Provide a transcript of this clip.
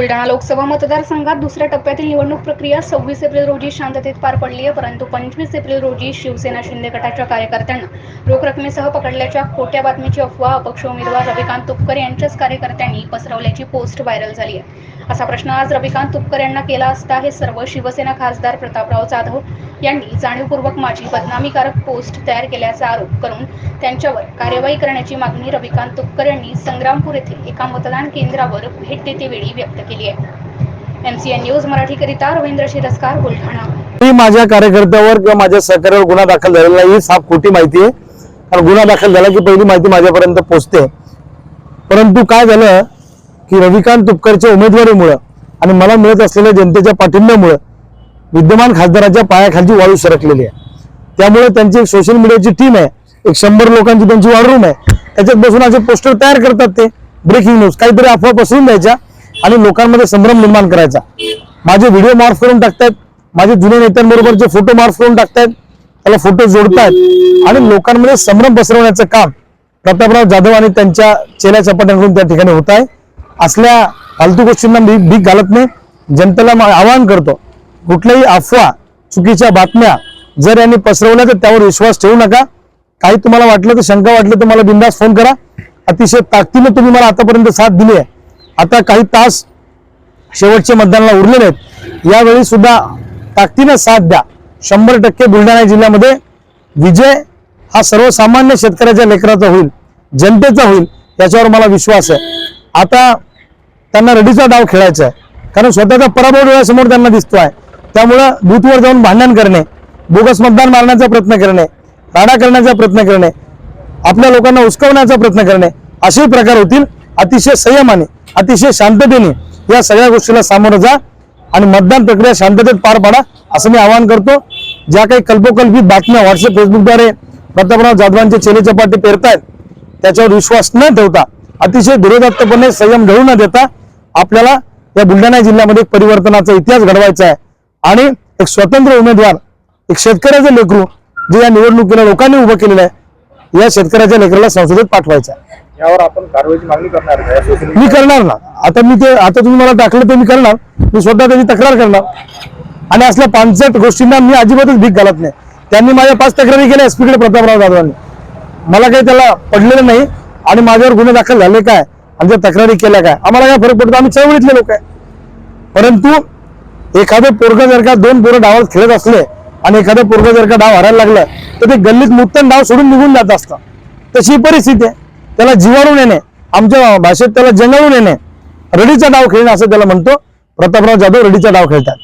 बुलढाणा लोकसभा मतदारसंघात दुसऱ्या टप्प्यातील निवडणूक प्रक्रिया सव्वीस एप्रिल रोजी शांततेत पार पडली आहे परंतु पंचवीस एप्रिल रोजी शिवसेना शिंदे गटाच्या कार्यकर्त्यांना रोख रकमेसह पकडल्याच्या खोट्या बातमीची अफवा अपक्ष उमेदवार रविकांत तुपकर यांच्याच कार्यकर्त्यांनी पसरवल्याची पोस्ट व्हायरल झाली आहे. असा प्रश्न आज रविकांत तुपकर यांना केला असता हे सर्व शिवसेना खासदार प्रतापराव जाधव यांनी जाणीवपूर्वक माझी बदनामीकारक पोस्ट तयार केल्याचा आरोप करून त्यांच्यावर कार्यवाही करण्याची मागणी रविकांत तुपकर यांनी संग्रामपूर येथे एका मतदान केंद्रावर भेट देतेवेळी व्यक्त केली आहे. एमसीएन न्यूज मराठीकरिता रवींद्र शिरस्कार बुलढाणा. मी माझ्या कार्यकर्त्यावर किंवा माझ्या सहकार्यावर गुन्हा दाखल झालेला नाही. ही साफ खोटी माहिती आहे. कारण गुन्हा दाखल झाला की पहिली माहिती माझ्यापर्यंत पोहोचते परंतु काय झालं? की रविकांत तुपकरच्या उमेदवारीमुळं आणि मला मिळत असलेल्या जनतेच्या पाठिंब्यामुळं विद्यमान खासदाराच्या पायाखालची वाळू सरकलेली आहे. त्यामुळे त्यांची एक सोशल मीडियाची टीम आहे. एक शंभर लोकांची त्यांची वॉर रूम आहे. त्याच्यात बसून असे पोस्टर तयार करतात ते. ब्रेकिंग न्यूज काहीतरी अफवा पसरून द्यायच्या आणि लोकांमध्ये संभ्रम निर्माण करायचा. माझे व्हिडिओ मार्फ करून टाकतायत. माझे जुन्या नेत्यांबरोबरचे फोटो मार्फ करून टाकतायत त्याला फोटो जोडतायत. आणि लोकांमध्ये संभ्रम पसरवण्याचं काम प्रतापराव जाधव आणि त्यांच्या चेल्या चपाट्यांकडून त्या ठिकाणी होत आहे. असल्या फालतू गोष्टींना मी भीक घालत नाही. जनतेला आवाहन करतो. कुठल्याही अफवा चुकीच्या बातम्या जर यांनी पसरवल्या तर त्यावर विश्वास ठेवू नका. काही तुम्हाला वाटलं तर शंका वाटलं तर मला बिंदास फोन करा. अतिशय ताकदीनं तुम्ही मला आतापर्यंत साथ दिली आहे. आता काही तास शेवटचे मतदानाला उरलेले आहेत. यावेळी सुद्धा ताकदीनं साथ द्या. शंभर टक्के बुलढाणा जिल्ह्यामध्ये विजय हा सर्वसामान्य शेतकऱ्याच्या लेकराचा होईल जनतेचा होईल याच्यावर मला विश्वास आहे. आता त्यांना रडीचा डाव खेळायचा आहे. कारण स्वतःचा पराभव डोळ्यासमोर त्यांना दिसतो आहे त्यामुळं बूथवर जाऊन भांडण करणे बोगस मतदान मारण्याचा प्रयत्न करणे राडा करण्याचा प्रयत्न करणे आपल्या लोकांना उचकवण्याचा प्रयत्न करणे असे प्रकार होतील. अतिशय संयमाने अतिशय शांततेने या सगळ्या गोष्टीला सामोरं जा आणि मतदान प्रक्रिया शांततेत पार पाडा असं मी आवाहन करतो. ज्या काही कल्पोकल्पित बातम्या व्हॉट्सअप फेसबुकद्वारे प्रतापराव जाधवांचे चेले चपाटे पेरतायत त्याच्यावर विश्वास न ठेवता अतिशय धीरोदात्तपणे संयम घडू न देता आपल्याला या बुलढाणा जिल्ह्यामध्ये परिवर्तनाचा इतिहास घडवायचा आहे. आणि एक स्वतंत्र उमेदवार एक शेतकऱ्याचं लेकरू जे या निवडणुकीला लोकांनी उभं केलेलं आहे या शेतकऱ्याच्या लेकराला संसदेत पाठवायचं यावर आपण कारवाईची मागणी करणार मी करणार ना. आता मी ते आता तुम्ही मला टाकलं ते मी करणार. मी स्वतः त्याची तक्रार करणार. आणि असल्या पानसट गोष्टींना मी अजिबातच भीक घालत नाही. त्यांनी माझ्या पाच तक्रारी केल्या एसपीकडे प्रतापराव जाधवांनी मला काही त्याला पडलेलं नाही. आणि माझ्यावर गुन्हे दाखल झाले काय? आमच्या तक्रारी केल्या काय? आम्हाला काय फरक पडतो? आम्ही चळवळीतले लोक आहे. परंतु एखादं पोरग जर का दोन पोरं डावात खेळत असले आणि एखादं पोरग जर का डाव हरायला लागलं तर ते गल्लीत मुक्तन डाव सोडून निघून जात असतं. तशी ही परिस्थिती आहे. त्याला जिवारून येणे आमच्या भाषेत त्याला जंगळून येणे. रडीचा डाव खेळणे असं त्याला म्हणतो. प्रतापराव जाधव रडीचा डाव खेळतात.